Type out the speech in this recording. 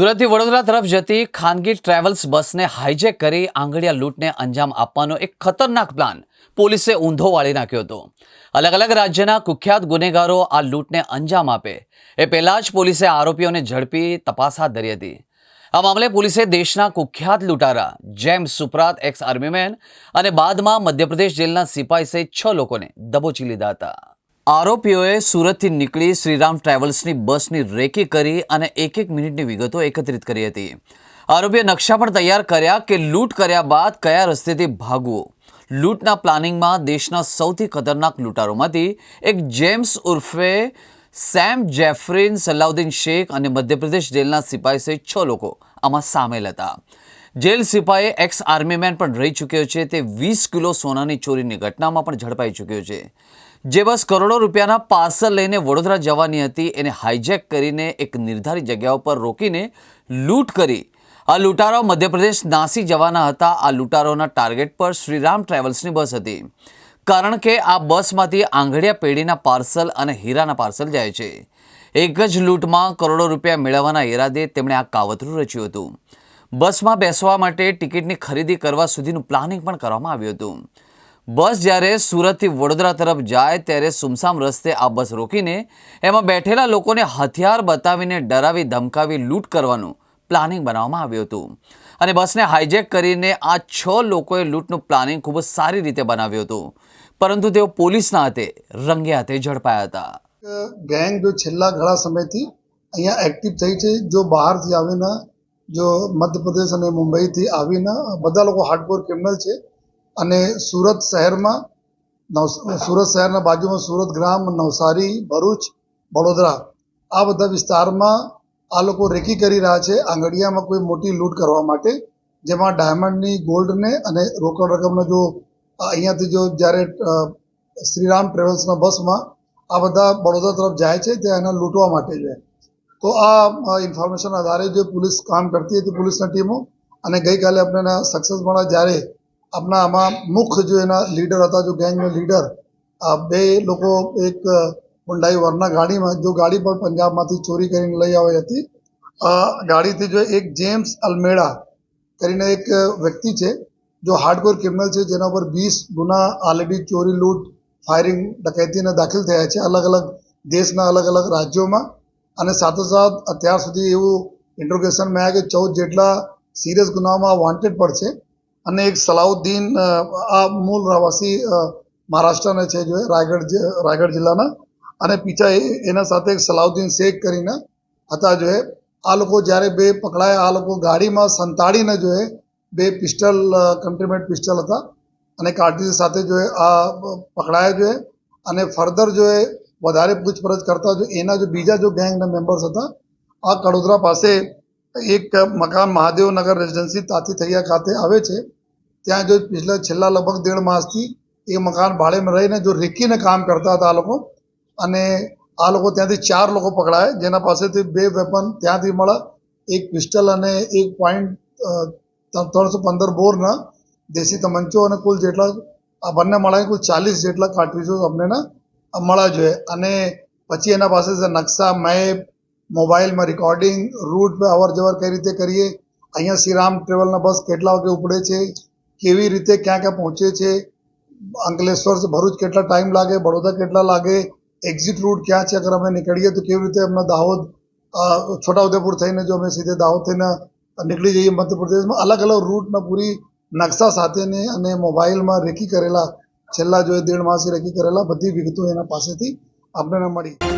સુરતથી વડોદરા તરફ જતી ખાનગી ટ્રાવેલ્સ બસને હાઇજેક કરી આંગળીયા લૂંટને અંજામ આપવાનો એક ખતરનાક પ્લાન પોલીસે ઊંધો વાળી નાખ્યો હતો. અલગ અલગ રાજ્યના કુખ્યાત ગુનેગારો આ લૂંટને અંજામ આપે. એ પહેલાં જ પોલીસે આરોપીઓને ઝડપી તપાસ હાથ ધરી હતી. આ મામલે પોલીસે દેશના કુખ્યાત લૂંટારા જેમ્સ સુપ્રાત એક્સ આર્મીમેન અને બાદમાં મધ્યપ્રદેશ જેલના સિપાઈ સહિત છ લોકોને દબોચી લીધા હતા. આરોપીઓએ સુરતથી નીકળી શ્રીરામ ટ્રાવેલ્સની બસની રેકી કરી અને એક એક મિનિટની વિગતો એકત્રિત કરી હતી. આરોપીએ નકશા પણ તૈયાર કર્યા કે લૂંટ કર્યા બાદ કયા રસ્તેથી ભાગવું. લૂંટના પ્લાનિંગમાં દેશના સૌથી ખતરનાક લૂંટારોમાંથી એક જેમ્સ ઉર્ફે સેમ જેફરીન, સલાઉદ્દીન શેખ અને મધ્યપ્રદેશ જેલના સિપાઈ સહિત છ લોકો આમાં સામેલ હતા. જેલ સિપાહી એક્સ આર્મીમેન પણ રહી ચૂક્યો છે. તે વીસ કિલો સોનાની ચોરીની ઘટનામાં પણ ઝડપાઈ ચૂક્યો છે. જે બસ કરોડો રૂપિયાના પાર્સલ લઈને વડોદરા જવાની હતી, એને હાઇજેક કરીને એક નિર્ધારિત જગ્યા ઉપર રોકીને લૂંટ કરી. આ લૂંટારાઓ મધ્યપ્રદેશ નાસી જવાના હતા. આ લૂંટારોના ટાર્ગેટ પર શ્રીરામ ટ્રાવેલ્સની બસ હતી. કારણ કે આ બસમાંથી આંગળિયા પેઢીના પાર્સલ અને હીરાના પાર્સલ જાય છે. એક જ લૂંટમાં કરોડો રૂપિયા મેળવવાના ઈરાદે તેમણે આ કાવતરું રચ્યું હતું. બસમાં બેસવા માટે ટિકિટની ખરીદી કરવા સુધીનું પ્લાનિંગ પણ કરવામાં આવ્યું હતું. બસ જ્યારે સુરતથી વડોદરા તરફ જાય ત્યારે સુમસામ રસ્તે આ બસ રોકીને એમાં બેઠેલા લોકોને હથિયાર બતાવીને ડરાવી ધમકાવી લૂંટ કરવાનું પ્લાનિંગ બનાવવામાં આવ્યું હતું. અને બસને હાઇજેક કરીને આ છ લોકોએ લૂંટનું પ્લાનિંગ ખૂબ જ સારી રીતે બનાવ્યું હતું. પરંતુ તેઓ પોલીસના હાથે રંગે હાથે ઝડપાયા હતા. ગેંગ જો છેલ્લા ઘણા સમયથી અહીંયા એક્ટિવ થઈ છે, જો બહારથી આવીને, જો મધ્યપ્રદેશ અને મુંબઈથી આવીને બધા લોકો હાર્ડકોર ક્રિમિનલ છે. અને સુરત શહેરમાં નવ સુરત શહેરના બાજુમાં સુરત ગ્રામ, નવસારી, ભરૂચ, વડોદરા આ બધા વિસ્તારમાં આ લોકો રેકી કરી રહ્યા છે આંગડિયામાં કોઈ મોટી લૂંટ કરવા માટે, જેમાં ડાયમંડની, ગોલ્ડને અને રોકડ રકમનો જો અહીંયાથી જો જ્યારે શ્રીરામ ટ્રેવલ્સના બસમાં આ બધા વડોદરા તરફ જાય છે, ત્યાં એને લૂંટવા માટે છે. તો આ ઇન્ફોર્મેશન આધારે જે પોલીસ કામ કરતી હતી પોલીસની ટીમો અને ગઈકાલે આપણે સક્સેસ મળ્યા જ્યારે આપણા આમાં મુખ્ય જો એના લીડર હતા, જો ગેંગના લીડર આ બે લોકો એક હુંડાઈ વરના ગાડીમાં, જો ગાડી પણ પંજાબમાંથી ચોરી કરીને લઈ આવી હતી. ગાડીથી જો એક જેમ્સ અલ્મેડા કરીને એક વ્યક્તિ છે, જો હાર્ડકોર ક્રિમિનલ છે, જેના પર વીસ ગુના ઓલરેડી ચોરી, લૂંટ ફાયરિંગ ડકૈતીના દાખલ થયા છે, અલગ અલગ દેશના અલગ અલગ રાજ્યોમાં. અને સાથોસાથ અત્યાર સુધી એવું ઇન્ટ્રોગેશનમાં આવ્યા કે ચૌદ જેટલા સિરિયસ ગુનામાં વોન્ટેડ પર છે. અને એક સલાઉદ્દીન આ મૂળ રહેવાસી મહારાષ્ટ્રના છે જો, રાયગઢ રાયગઢ જિલ્લાના. અને પીછા એના સાથે એક સલાઉદ્દીન શેખ કરીને હતા જો, આ લોકો જ્યારે બે પકડાયા, આ લોકો ગાડીમાં સંતાડીને જો, બે પિસ્ટલ કન્ટ્રીમેટ પિસ્ટલ હતા. અને કાર્ટીજ સાથે જો, આ પકડાયા જો, અને ફર્ધર જો, વધારે પૂછપરછ કરતા જો, એના જો બીજા જો ગેંગના મેમ્બર્સ હતા, આ કડોદરા પાસે એક મકાન મહાદેવનગર રેસિડેન્સી તાતીથૈયા ખાતે આવે છે. ત્યાં જો પિછલા છેલ્લા લગભગ દેઢ માસથી એ મકાન ભાડેમાં રહીને જો રેકીને કામ કરતા હતા આ લોકો અને આ લોકો ત્યાંથી ચાર લોકો પકડાયા. જેના પાસેથી બે વેપન ત્યાંથી મળ્યા એક પિસ્ટલ અને એક પોઈન્ટ ત્રણસો પંદર બોરના દેશી તમંચો અને કુલ જેટલા આ બંને મળાય, કુલ ચાલીસ જેટલા કાર્ટ્રીજો અમને મળ્યા જોઈએ. અને પછી એના પાસે નકશા મેપ મોબાઈલમાં રેકોર્ડિંગ રૂટ અવર જવર કઈ રીતે કરીએ, અહીંયા શ્રીરામ ટ્રેવલના બસ કેટલા વાગે ઉપડે છે, કેવી રીતે ક્યાં ક્યાં પહોંચે છે, અંકલેશ્વર ભરૂચ કેટલા ટાઈમ લાગે બડોદરા કેટલા લાગે એક્ઝિટ રૂટ ક્યાં છે, અગર અમે નીકળીએ તો કેવી રીતે અમને દાહોદ છોટાઉદેપુર થઈને જો અમે સીધે દાહોદ થઈને નીકળી જઈએ મધ્યપ્રદેશમાં અલગ અલગ રૂટના પૂરી નકશા સાથેની અને મોબાઈલમાં રેકી કરેલા, છેલ્લા જો દેઢ માસથી રેકી કરેલા બધી વિગતો એના પાસેથી આપણને મળી.